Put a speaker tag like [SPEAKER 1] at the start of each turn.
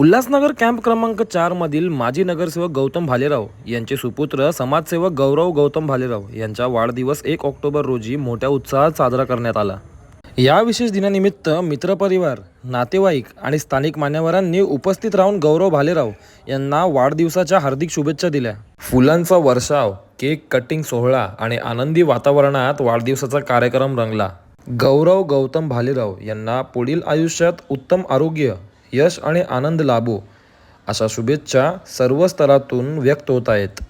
[SPEAKER 1] Ulhasnagar camp क्रमांक चार मधील माजी नगरसेवक गौतम भालेराव यांचे सुपुत्र समाजसेवक गौरव गौतम भालेराव यांचा वाढदिवस एक ऑक्टोबर रोजी मोठ्या उत्साहात साजरा करण्यात आला. या विशेष दिनानिमित्त मित्रपरिवार नातेवाईक आणि स्थानिक मान्यवरांनी उपस्थित राहून गौरव भालेराव यांना वाढदिवसाच्या हार्दिक शुभेच्छा दिल्या. फुलांचा वर्षाव केक कटिंग सोहळा आणि आनंदी वातावरणात वाढदिवसाचा कार्यक्रम रंगला. गौरव गौतम भालेराव यांना पुढील आयुष्यात उत्तम आरोग्य यश आणि आनंद लाभो अशा शुभेच्छा सर्व स्तरातून व्यक्त होत आहेत.